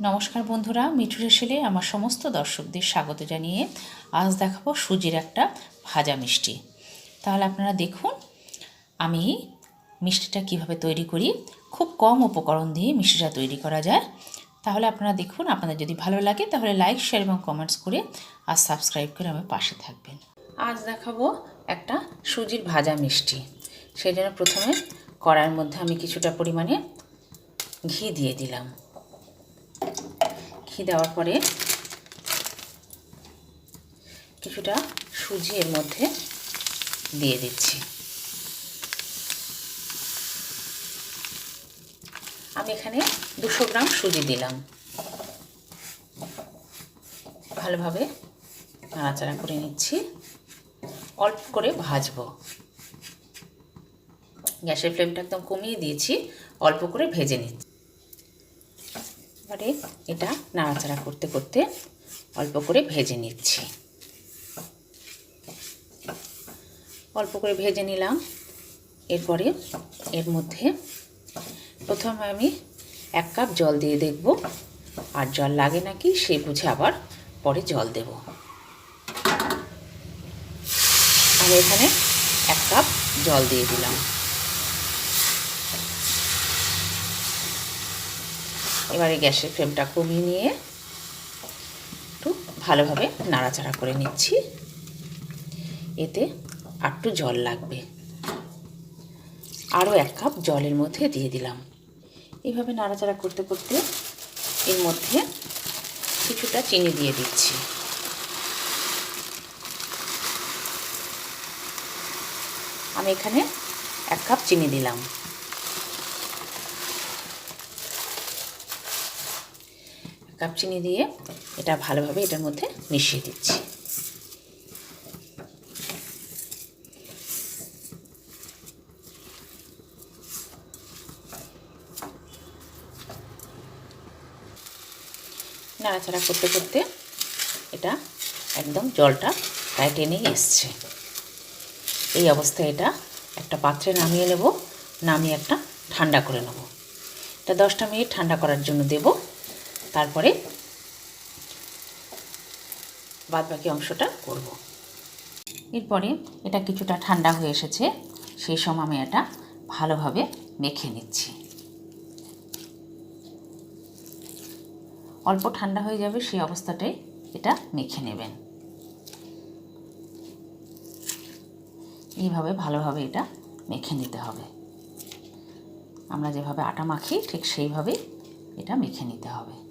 নমস্কার বন্ধুরা মিঠু রেসেলে আমার সমস্ত দর্শকদের স্বাগত জানিয়ে আজ দেখাবো সুজির একটা ভাজা মিষ্টি। তাহলে আপনারা দেখুন, আমি মিষ্টিটা কীভাবে তৈরি করি, খুব কম উপকরণ দিয়ে মিষ্টিটা তৈরি করা যায়। তাহলে আপনারা দেখুন, আপনাদের যদি ভালো লাগে তাহলে লাইক, শেয়ার এবং কমেন্টস করে আর সাবস্ক্রাইব করে আমার পাশে থাকবেন। আজ দেখাবো একটা সুজির ভাজা মিষ্টি। সেই জন্য প্রথমে কড়াইয়ের মধ্যে আমি কিছুটা পরিমাণে ঘি দিয়ে দিলাম। ঘি দেওয়ার পরে কিছুটা সুজি এর মধ্যে দিয়ে দিচ্ছি। আমি এখানে দুশো গ্রাম সুজি দিলাম। ভালোভাবে নাড়াচাড়া করে নিচ্ছি। অল্প করে ভাজবো। গ্যাসের ফ্লেমটা একদম কমিয়ে দিয়েছি, অল্প করে ভেজে নিচ্ছি। এবারে এটা নাড়াচাড়া করতে করতে অল্প করে ভেজে নিচ্ছি। অল্প করে ভেজে নিলাম। এরপরে এর মধ্যে প্রথমে আমি এক কাপ জল দিয়ে দেখব, আর জল লাগে নাকি সে বুঝে আবার পরে জল দেব। আমি এখানে এক কাপ জল দিয়ে দিলাম। এবারে গ্যাসের ফ্লেমটা কমিয়ে নিয়ে একটু ভালোভাবে নাড়াচাড়া করে নিচ্ছি। এতে একটু জল লাগবে। আরও এক কাপ জলের মধ্যে দিয়ে দিলাম। এইভাবে নাড়াচাড়া করতে করতে এর মধ্যে কিছুটা চিনি দিয়ে দিচ্ছি। আমি এখানে এক কাপ চিনি দিলাম। কাপ চিনি দিয়ে এটা ভালোভাবে এটার মধ্যে মিশিয়ে দিচ্ছি। নাড়াচাড়া করতে করতে এটা একদম জলটা প্রায় টেনেই এসছে। এই অবস্থায় এটা একটা পাত্রে নামিয়ে নেব, নামিয়ে একটা ঠান্ডা করে নেব। এটা দশটা মিনিট ঠান্ডা করার জন্য দেবো। তারপরে বাদ বাকি অংশটা করব। এরপরে এটা কিছুটা ঠান্ডা হয়ে এসেছে সেই সময় আমি এটা ভালোভাবে মেখে নিচ্ছি। অল্প ঠান্ডা হয়ে যাবে সেই অবস্থাটাই এটা মেখে নেবেন। এইভাবে ভালোভাবে এটা মেখে নিতে হবে। আমরা যেভাবে আটা মাখি ঠিক সেইভাবেই এটা মেখে নিতে হবে।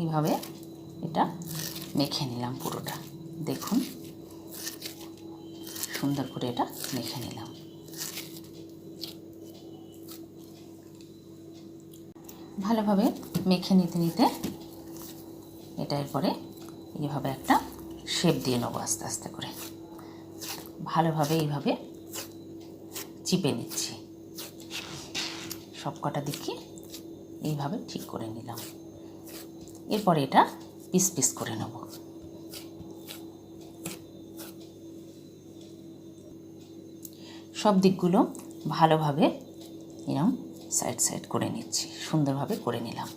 এইভাবে এটা মেখে নিলাম পুরোটা। দেখুন। সুন্দর করে এটা মেখে নিলাম। ভালোভাবে মেখে নিতে নিতে এটা এরপরে এইভাবে একটা শেপ দিয়ে নেব আস্তে আস্তে করে। ভালোভাবে এইভাবে চিপে নিচ্ছি। সব কটা দিকে এইভাবে ঠিক করে নিলাম। এরপরে এটা পিস পিস করে নেব। সব দিকগুলো ভালোভাবে এরম সাইড সাইড করে নিচ্ছি, সুন্দরভাবে করে নিলাম।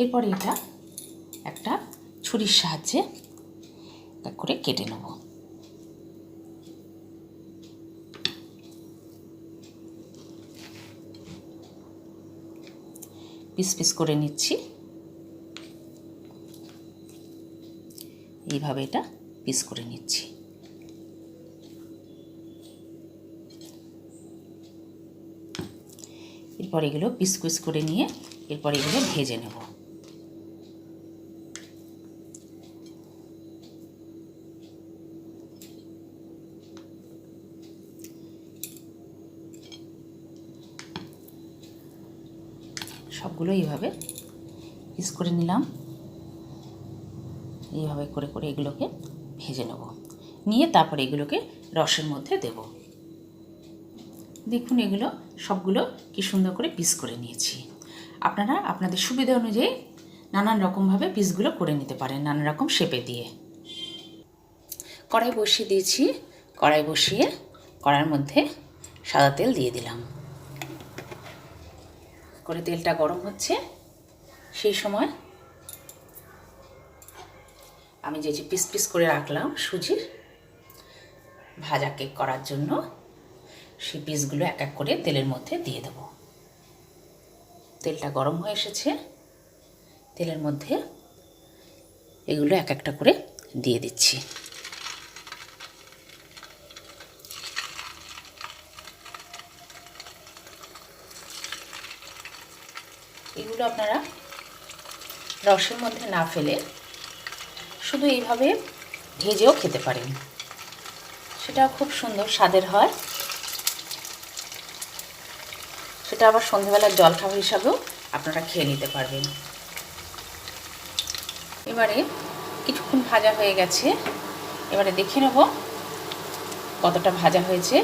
এরপরে এটা একটা ছুরির সাহায্যে করে কেটে নেব। পিস পিস করে নিচ্ছি। এইভাবে এটা পিস করে নিচ্ছি। এরপর এগুলো পিস পিস করে নিয়ে এরপর এগুলো ভেজে নেব। সবগুলো এইভাবে পিস করে নিলাম। এইভাবে করে করে এগুলোকে ভেজে নেব। নিয়ে তারপরে এগুলোকে রসের মধ্যে দেব। দেখুন এগুলো সবগুলো কি সুন্দর করে পিস করে নিয়েছি। আপনারা আপনাদের সুবিধা অনুযায়ী নানান রকমভাবে পিসগুলো করে নিতে পারেন নানান রকম শেপে দিয়ে। কড়াই বসিয়ে দিয়েছি। কড়াই বসিয়ে কড়াইয়ের মধ্যে সাদা তেল দিয়ে দিলাম। করে তেলটা গরম হচ্ছে, সেই সময় আমি যে যে পিস পিস করে রাখলাম সুজির ভাজা কেক করার জন্য, সেই পিসগুলো এক এক করে তেলের মধ্যে দিয়ে দেব। তেলটা গরম হয়ে এসেছে, তেলের মধ্যে এগুলো এক একটা করে দিয়ে দিচ্ছি। এগুলো আপনারা রসের মধ্যে না ফেলে শুধু এইভাবে ভেজেও খেতে পারেন। সেটা খুব সুন্দর স্বাদের হয়। সেটা আবার সন্ধেবেলার জলখাবার হিসাবেও আপনারা খেয়ে নিতে পারবেন। এবারে কিছুক্ষণ ভাজা হয়ে গেছে। এবারে দেখে নেব কতটা ভাজা হয়েছে।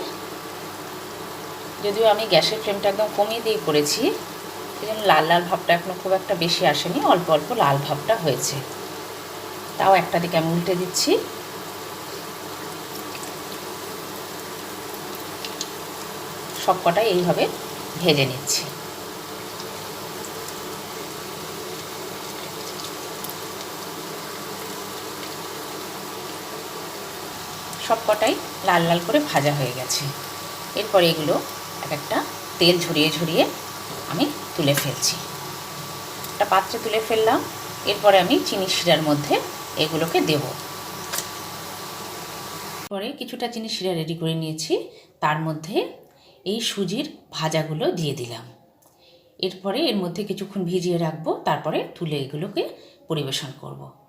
যদিও আমি গ্যাসের ফ্লেমটা একদম কমিয়ে দিয়ে করেছি সেই জন্য লাল লাল ভাবটা এখনও খুব একটা বেশি আসেনি, অল্প অল্প লাল ভাবটা হয়েছে। তাও একটা দিকে আমি উল্টে দিচ্ছি। সব কটাই এইভাবে ভেজে নিচ্ছি। সব কটাই লাল লাল করে ভাজা হয়ে গেছে। এরপর এগুলো এক একটা তেল ঝরিয়ে ঝরিয়ে আমি তুলে ফেলছি। একটা পাত্রে তুলে ফেললাম। এরপরে আমি চিনি শিরার মধ্যে এগুলোকে দেব। পরে কিছুটা চিনি শিরা রেডি করে নিয়েছি। তার মধ্যে এই সুজির ভাজাগুলো দিয়ে দিলাম। এরপরে এর মধ্যে কিছুক্ষণ ভিজিয়ে রাখব। তারপরে তুলে এগুলোকে পরিবেশন করব।